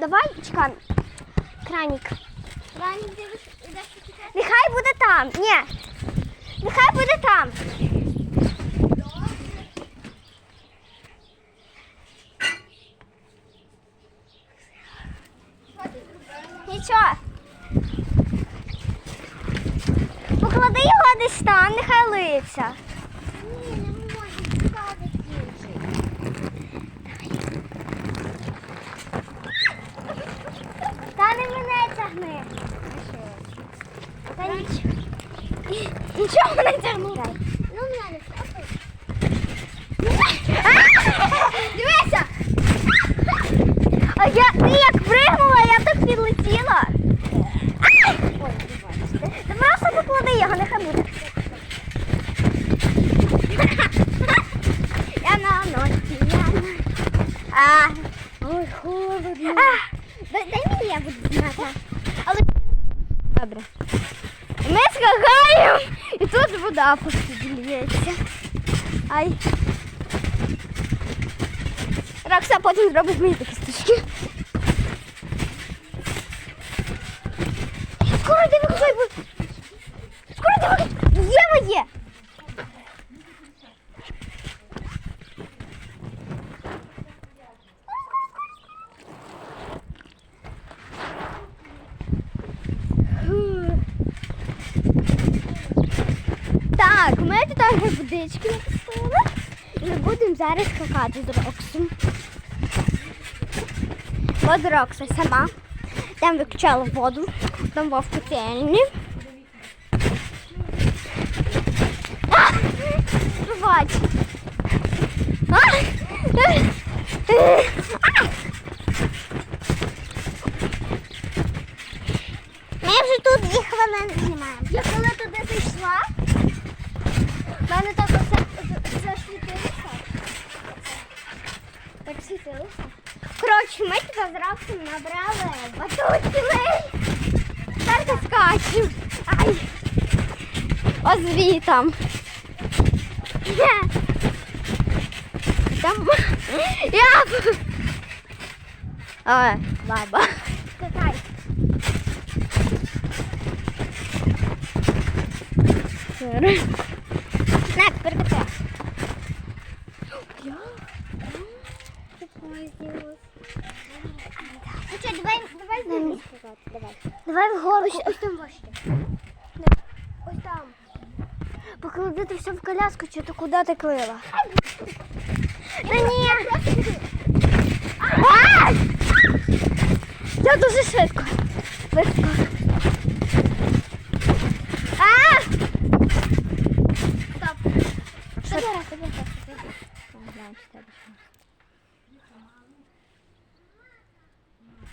давай чекай. Краник. Краник дивиш, ідеш? Нехай буде там. Ні. Нехай буде там. Нічого. Поклади його десь там, нехай лиється. Ні, не можу, цікавий інший. Та не мене тягни. Та нічого. Нічого не тягни. Ну, мене. Дивися! А я, ти як пригнула, я так підлетіла. Ти просто поклади його, нехай буде. Я на ночі, я на... А, Ой, холодно. дай мені, я буду знати. Але... Добре. Ми скакаємо, і тут вода посидіється. Ай. Рокса потім зробить мені такі стучки. Скоро йди Так, ми тут водички напустили. І будемо зараз скакати з Роксом. От Рокса сама. Там виключала воду. Там був котельні. А! Ми вже тут дві хвилини знімаємо. Я коли туди зайшла, в мене так оце засвітилося. Так світилося. Коротше, ми тебе з Роксом набрали батутів. Тепер скачемо. Ай. Ось звітом. Там. Я. Ой, баба. Скакай. Так, Ну що, давай, давай знімемо скакати, давай. Давай вгору. Ось, ось там важче. Ось там. Поклади ти все в коляску, чи ти куди ти клила? Та ні. А! Я дуже швидко. Швидко. А! Стоп. Що зараз? Тобі так, тобі.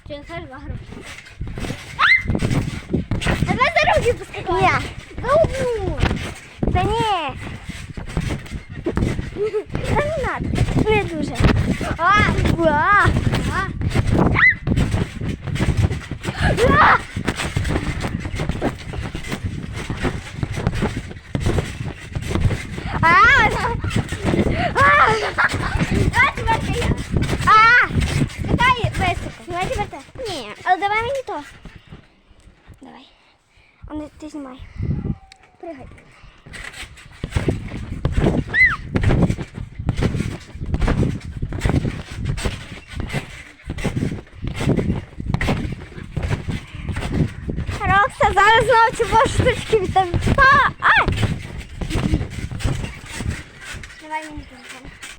Чи не кажеш вагру? Давай за руки поскакай. Ні. Ну, Та ні. Та не надо. Не дуже. А! А! А! А! А! А! А, тепер ти я. А! Скакай високо. Давай тепер ти. Ні, але давай мені то. Давай. А не ти знімай. Пригай. Рокса, зараз знову ці ваші штучки від тебе. А! Ай! Давай мені телефон.